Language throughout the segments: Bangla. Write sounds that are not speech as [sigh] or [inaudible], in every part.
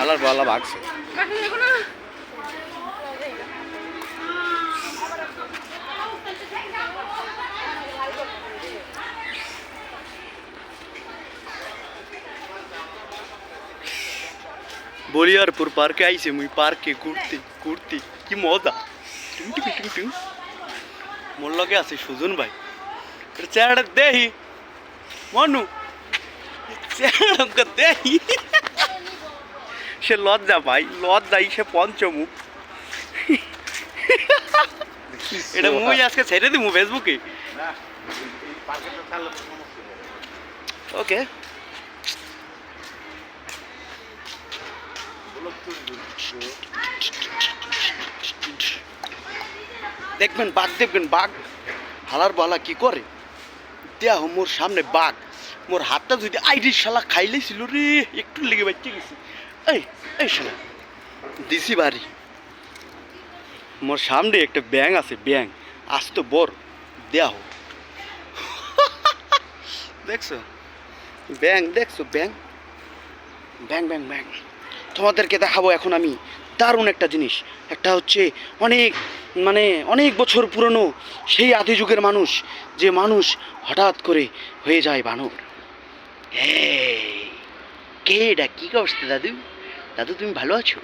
আল্লাহর বলা ভাগছে বলিয়ারপুর পার্কে আইছে মুই, পার্কে ঘুরতে ঘুরতে। কি মজা। টুং টুং টুং টুং। মোর লগে আছে, সুজন ভাই। এর চেহারা দেহি। মনু চেহারা দেহি। সে লজ্জা ভাই, লজ্জাই সে পঞ্চমুখ। এটা মুই আজকে ছেড়ে দিমু ফেসবুকে। ওকে। দেখবেন বাঘ দেখবেন বাঘ। হালার বালা কি করে? দেহ মোর সামনে বাঘ। মোর হাতটা যদি আইডি শালা খাইলেছিল রে, একটু লেগে বাচ্চা গেছি। এই এই শালা, দিছি বাড়ি। মোর সামনে একটা ব্যাং আছে ব্যাং আজ তো বর দেহ [laughs] দেখছ? ব্যাং দেখছ? ব্যাং ব্যাং ব্যাং ব্যাং তোমাদেরকে দেখাবো এখন আমি দারুণ একটা জিনিস। একটা হচ্ছে অনেক মানে অনেক বছর পুরনো সেই আদি যুগের মানুষ, যে মানুষ হঠাৎ করে হয়ে যায় বানর। কে এটা? কী অবস্থা দাদু? দাদু, তুমি ভালো আছো?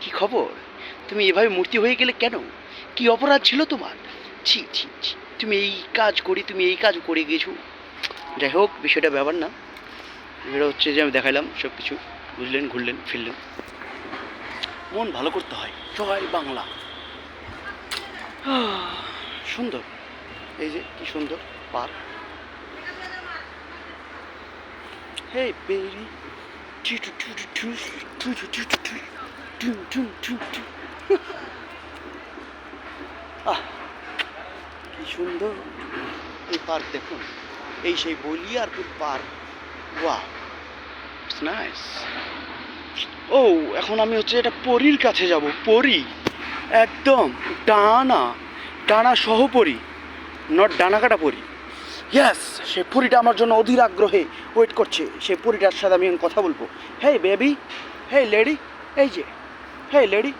কি খবর? তুমি এভাবে মূর্তি হয়ে গেলে কেন? কি অপরাধ ছিল তোমার? ছি ছি ছি, তুমি এই কাজ করি, তুমি এই কাজ করে গেছো। যাই হোক, বিষয়টা ব্যাপার না। এটা হচ্ছে যে আমি দেখাইলাম সব কিছু বুঝলেন, ঘুরলেন, ফিরলেন। মন ভালো করতে হয়। জয় বাংলা। সুন্দর এই যে কি সুন্দর পার্ক Hey, baby. আহ কি সুন্দর এই পার্ক দেখুন এই সেই বলিয়ারপুর পার্ক ওয়া নাইস ও এখন আমি হচ্ছে এটা পরীর কাছে যাব পরী একদম ডানা ডানা সহ পরী নট ডানা কাটা পরী। ইয়াস সে পরীটা আমার জন্য অধীর আগ্রহে ওয়েট করছে। সেই পরীটার সাথে আমি কথা বলব। হেই বেবি হেই লেডি এই যে। হেই লেডি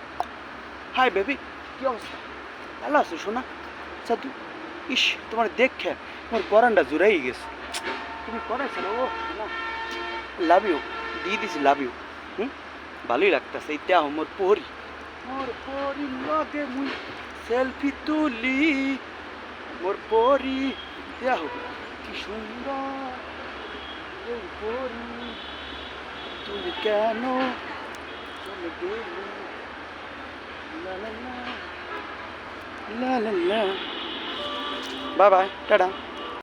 হাই বেবি কি অবস্থা? ভালো আছো শোনা সাধু? ইস, তোমার দেখে তোমার পরানটা জুড়াই গেছে। তুমি করাইছো না? ও লাভ ইউ দিয়ে লাভ ইউ হুম? ভালোই লাগতেছে, এইটা আমার পরি। মোর পরি লগে মুই সেলফি তুলি। মোর পরি দেহ কি সুন্দর এই পরি। তুমি কেন চলে গেলে? লা লা লা টাটা।